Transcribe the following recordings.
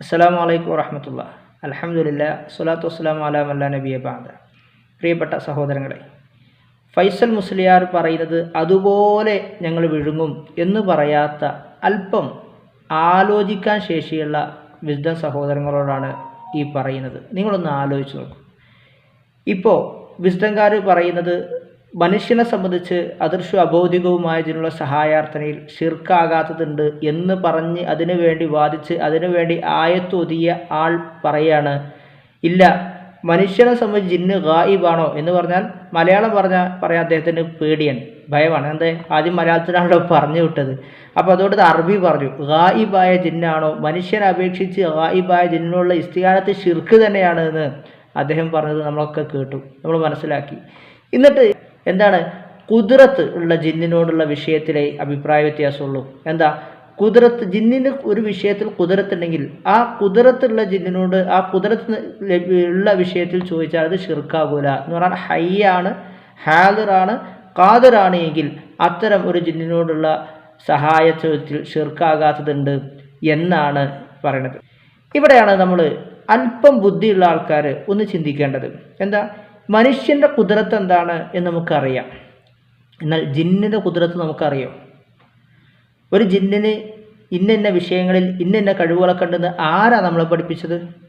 അസ്സലാമു അലൈക്കും വറഹമത്തുള്ള. അലഹമുല്ല സ്വലാത്തു വസ്സലാം അലാ അല്ല നബിയെ ബാദ പ്രിയപ്പെട്ട സഹോദരങ്ങളെ ഫൈസൽ മുസ്ലിയാർ പറയുന്നത് അതുപോലെ ഞങ്ങൾ വിഴുങ്ങും എന്ന് പറയാത്ത അല്പം ആലോചിക്കാൻ ശേഷിയുള്ള വിശുദ്ധ സഹോദരങ്ങളോടാണ് ഈ പറയുന്നത്. നിങ്ങളൊന്ന് ആലോചിച്ച് നോക്കും. ഇപ്പോൾ വിശുദ്ധങ്കാർ പറയുന്നത് മനുഷ്യനെ സംബന്ധിച്ച് അദൃശ്യ അബൗദികവുമായതിനുള്ള സഹായാർത്ഥനയിൽ ഷിർക്കാകാത്തതുണ്ട് എന്ന് പറഞ്ഞ് അതിനു വേണ്ടി വാദിച്ച് അതിനു വേണ്ടി ആയത്തൊതിയ ആൾ പറയാണ് ഇല്ല മനുഷ്യനെ സംബന്ധിച്ച് ജിന്ന് ഗായിബാണോ? എന്ന് പറഞ്ഞാൽ മലയാളം പറഞ്ഞ പറയാൻ അദ്ദേഹത്തിന് പേടിയാണ് ഭയമാണ്. എന്താ ആദ്യം മലയാളത്തിലാണല്ലോ പറഞ്ഞു വിട്ടത്. അപ്പോൾ അതുകൊണ്ട് അറബി പറഞ്ഞു. ഗായിബായ ജിന്നാണോ? മനുഷ്യനെ അപേക്ഷിച്ച് ഗായിബായ ജിന്നിനുള്ള ഇസ്തികാരത്തെ ഷിർക്ക് തന്നെയാണ് എന്ന് അദ്ദേഹം പറഞ്ഞത് നമ്മളൊക്കെ കേട്ടു നമ്മൾ മനസ്സിലാക്കി. എന്നിട്ട് എന്താണ്? കുതിരത്ത് ഉള്ള ജിന്നിനോടുള്ള വിഷയത്തിലെ അഭിപ്രായ വ്യത്യാസമുള്ളൂ. എന്താ? കുതിരത്ത് ജിന്നിന് ഒരു വിഷയത്തിൽ കുതിരത്തുണ്ടെങ്കിൽ ആ കുതിരത്തുള്ള ജിന്നിനോട് ആ കുതിരത്ത് ഉള്ള വിഷയത്തിൽ ചോദിച്ചാൽ അത് ഷിർക്കാകൂല എന്ന് പറഞ്ഞാൽ ഹയ്യാണ് ഹാദിറാണ് കാതിറാണ് എങ്കിൽ അത്തരം ഒരു ജിന്നിനോടുള്ള സഹായ ചോദ്യത്തിൽ ഷിർക്കാകാത്തതുണ്ട് എന്നാണ് പറയുന്നത് ഇവിടെയാണ് നമ്മൾ അല്പം ബുദ്ധിയുള്ള ആൾക്കാർ ഒന്ന് ചിന്തിക്കേണ്ടത്. എന്താ? മനുഷ്യന്റെ കുതിരത്ത് എന്താണ് എന്ന് നമുക്കറിയാം. എന്നാൽ ജിന്നിന്റെ കുതിരത്ത് നമുക്കറിയാം. ഒരു ജിന്നിന് ഇന്ന ഇന്ന വിഷയങ്ങളിൽ ഇന്ന ഇന്ന കഴിവുകളൊക്കെ ഉണ്ടെന്ന് ആരാ നമ്മളെ പഠിപ്പിച്ചത്?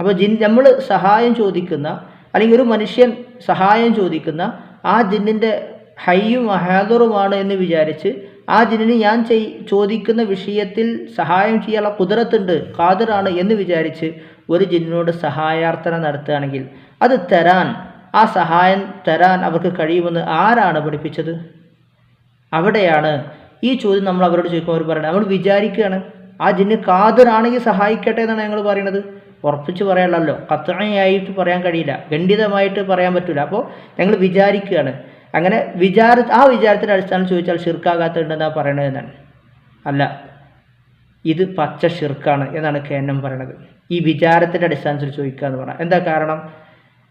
അപ്പോൾ ജിൻ നമ്മൾ സഹായം ചോദിക്കുന്ന അല്ലെങ്കിൽ ഒരു മനുഷ്യൻ സഹായം ചോദിക്കുന്ന ആ ജിന്നിന്റെ ഹയ്യും അഹാദറുമാണ് എന്ന് വിചാരിച്ച് ആ ജിന്നിന് ഞാൻ ചെയ് ചോദിക്കുന്ന വിഷയത്തിൽ സഹായം ചെയ്യാനുള്ള കുതിരത്തുണ്ട്. കാതിറാണ് എന്ന് വിചാരിച്ച് ഒരു ജിന്നിനോട് സഹായാർത്ഥന നടത്തുകയാണെങ്കിൽ അത് തരാൻ ആ സഹായം തരാൻ അവർക്ക് കഴിയുമെന്ന് ആരാണ് പഠിപ്പിച്ചത്? അവിടെയാണ് ഈ ചോദ്യം നമ്മൾ അവരോട് ചോദിക്കുമ്പോൾ അവർ പറയുന്നത്. നമ്മൾ വിചാരിക്കുകയാണ് ആ ജിന്ന് കാതിറാണെങ്കിൽ സഹായിക്കട്ടെ എന്നാണ് ഞങ്ങൾ പറയുന്നത്. ഉറപ്പിച്ച് പറയാനുള്ളല്ലോ കത്തണയായിട്ട് പറയാൻ കഴിയില്ല. ഖണ്ഡിതമായിട്ട് പറയാൻ പറ്റില്ല അപ്പോൾ ഞങ്ങൾ വിചാരിക്കുകയാണ് അങ്ങനെ വിചാര ആ വിചാരത്തിന്റെ അടിസ്ഥാനം ചോദിച്ചാൽ ഷിർക്കാകാത്തുണ്ടെന്നാണ് പറയണത് എന്നാണ് അല്ല ഇത് പച്ച ഷിർക്കാണ് എന്നാണ് കെ എൻ എം പറയണത്. ഈ വിചാരത്തിന്റെ അടിസ്ഥാനത്തിൽ ചോദിക്കുക എന്ന് പറഞ്ഞാൽ. എന്താ കാരണം?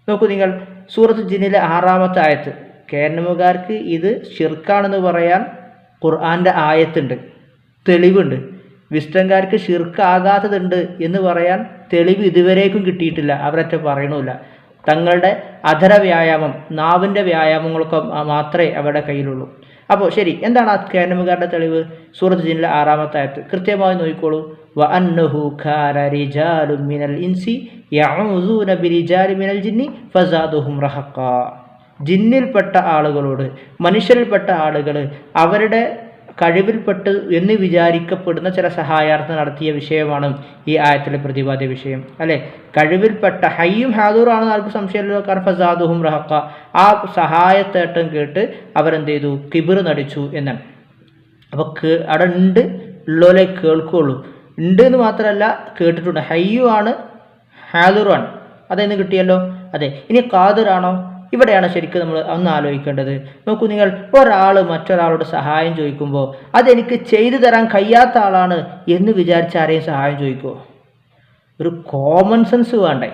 നോക്കൂ നിങ്ങൾ സൂറത്ത് ജിന്നിലെ ആറാമത്തെ ആയത്ത്. കെ എൻ എമ്മുകാർക്ക് ഇത് ഷിർക്കാണെന്ന് പറയാൻ ഖുർആാന്റെ ആയത്തുണ്ട്. തെളിവുണ്ട്. വിസ്റ്റംകാർക്ക് ഷിർക്കാകാത്തതുണ്ട് എന്ന് പറയാൻ തെളിവ് ഇതുവരേക്കും കിട്ടിയിട്ടില്ല. അവരൊറ്റ പറയണമില്ല. തങ്ങളുടെ അധര വ്യായാമം നാവിന്റെ വ്യായാമങ്ങളൊക്കെ മാത്രമേ അവരുടെ കയ്യിലുള്ളൂ. അപ്പോൾ ശരി എന്താണ് ആ കാനമുകാരുടെ തെളിവ്? സൂറത്ത് ജിനിലെ ആറാമത്തെ ആയത്ത്. കൃത്യമായി നോക്കിക്കോളൂ. വ അന്നഹു മിനൽ ഇൻസി ബിരിജാലി മിനൽ ജിന്നി ഫസാദുഹും റഹഖ. ജിന്നിൽപ്പെട്ട ആളുകളോട് മനുഷ്യരിൽപ്പെട്ട ആളുകൾ അവരുടെ കഴിവിൽപ്പെട്ട് എന്ന് വിചാരിക്കപ്പെടുന്ന ചില സഹായാർത്ഥം നടത്തിയ വിഷയമാണ് ഈ ആയത്തിലെ പ്രതിപാദ്യ വിഷയം. അല്ലേ? കഴിവിൽപ്പെട്ട ഹയ്യും ഹാദൂറാണെന്ന് ആർക്കും സംശയമല്ലോ കർഫസാദുഹും ഫസാദുഹും റഹക്ക ആ സഹായത്തേട്ടം കേട്ട് അവരെന്ത് ചെയ്തു കിബിർ നടിച്ചു എന്നാണ് അപ്പോൾ അവിടെ ഉണ്ട് ഉള്ളോലെ കേൾക്കുള്ളൂ. ഉണ്ട് എന്ന് മാത്രമല്ല കേട്ടിട്ടുണ്ട്. ഹയ്യു ആണ് ഹാദുറാണ് അതെന്ന് കിട്ടിയല്ലോ? അതെ. ഇനി ഖാദിറാണോ? ഇവിടെയാണ് ശരിക്കും നമ്മൾ ഒന്ന് ആലോചിക്കേണ്ടത്. നോക്കൂ നിങ്ങൾ ഒരാൾ മറ്റൊരാളോട് സഹായം ചോദിക്കുമ്പോൾ അതെനിക്ക് ചെയ്തു തരാൻ കഴിയാത്ത ആളാണ് എന്ന് വിചാരിച്ച് ആരെയും സഹായം ചോദിക്കുമോ ഒരു കോമൺ സെൻസ് വേണ്ടേ?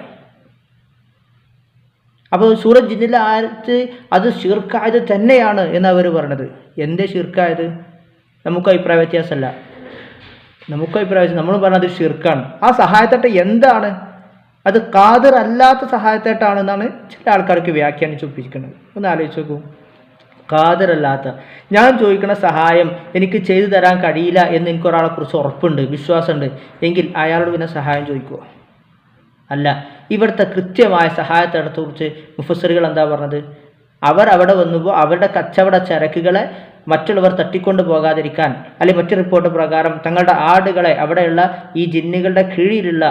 അപ്പോൾ സൂറജ് ജിന്നിലെ ആയത്ത് അത് ശീർക്കായത് തന്നെയാണ് എന്ന് അവർ പറഞ്ഞത്. എന്തേ ശീർക്കായത്? നമുക്ക് അഭിപ്രായ വ്യത്യാസമല്ല. നമുക്ക് അഭിപ്രായ നമ്മൾ പറഞ്ഞത് ഷിർക്കാണ് ആ സഹായത്തട്ട് എന്താണ്? അത് കാതിർ അല്ലാത്ത സഹായത്തായിട്ടാണെന്നാണ് ചില ആൾക്കാർക്ക് വ്യാഖ്യാനിച്ച് ഒപ്പിച്ചിരിക്കുന്നത് ഒന്ന് ആലോചിച്ച് നോക്കൂ. കാതിരല്ലാത്ത ഞാൻ ചോദിക്കുന്ന സഹായം എനിക്ക് ചെയ്തു തരാൻ കഴിയില്ല എന്ന് എനിക്ക് ഒരാളെ കുറിച്ച് ഉറപ്പുണ്ട് വിശ്വാസമുണ്ട്. എങ്കിൽ അയാളോട് പിന്നെ സഹായം ചോദിക്കുമോ അല്ല ഇവിടുത്തെ കൃത്യമായ സഹായത്തെക്കുറിച്ച് മുഫസറുകൾ എന്താ പറഞ്ഞത്? അവർ അവിടെ വന്നുപോ അവരുടെ കച്ചവട ചരക്കുകളെ മറ്റുള്ളവർ തട്ടിക്കൊണ്ട് പോകാതിരിക്കാൻ അല്ലെങ്കിൽ മറ്റു റിപ്പോർട്ട് പ്രകാരം തങ്ങളുടെ ആടുകളെ അവിടെയുള്ള ഈ ജിന്നുകളുടെ കീഴിലുള്ള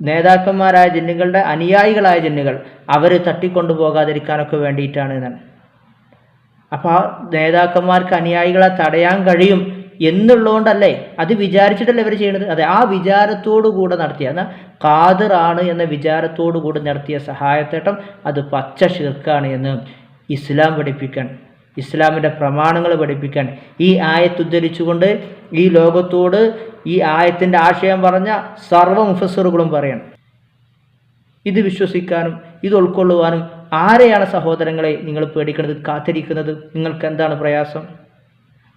നേതാക്കന്മാരായ ജിന്നുകളുടെ അനുയായികളായ ജിന്നുകൾ അവർ തട്ടിക്കൊണ്ടു പോകാതിരിക്കാനൊക്കെ വേണ്ടിയിട്ടാണ് എന്നാണ്. അപ്പോൾ നേതാക്കന്മാർക്ക് അനുയായികളെ തടയാൻ കഴിയും എന്നുള്ളതുകൊണ്ടല്ലേ? അത് വിചാരിച്ചിട്ടല്ലേ ഇവർ ചെയ്യണത്? അതെ ആ വിചാരത്തോടു കൂടെ നടത്തിയ എന്നാൽ കാതിറാണ് എന്ന വിചാരത്തോടു കൂടെ നടത്തിയ സഹായത്തേട്ടം അത് പച്ച ഷിർക്കാണ് എന്ന് ഇസ്ലാം പഠിപ്പിക്കാൻ ഇസ്ലാമിന്റെ പ്രമാണങ്ങൾ പഠിപ്പിക്കാൻ. ഈ ആയത്തുദ്ധരിച്ചുകൊണ്ട് ഈ ലോകത്തോട് ഈ ആയത്തിന്റെ ആശയം പറഞ്ഞ സർവ മുഫസറുകളും പറയണം. ഇത് വിശ്വസിക്കാനും ഇത് ഉൾക്കൊള്ളുവാനും ആരെയാണ് സഹോദരങ്ങളെ നിങ്ങൾ പേടിക്കുന്നത് കാത്തിരിക്കുന്നത്? നിങ്ങൾക്ക് എന്താണ് പ്രയാസം?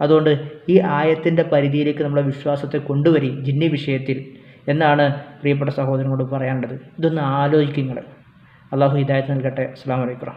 അതുകൊണ്ട് ഈ ആയത്തിന്റെ പരിധിയിലേക്ക് നമ്മളെ വിശ്വാസത്തെ കൊണ്ടുവരി ജിന്നി വിഷയത്തിൽ എന്നാണ് പ്രിയപ്പെട്ട സഹോദരനോട് പറയാനുള്ളത്. ഇതൊന്ന് ആലോചിക്കുക നിങ്ങൾ അള്ളാഹു ഹിദായത്ത് നൽകട്ടെ. അസ്സാം വലൈക്കും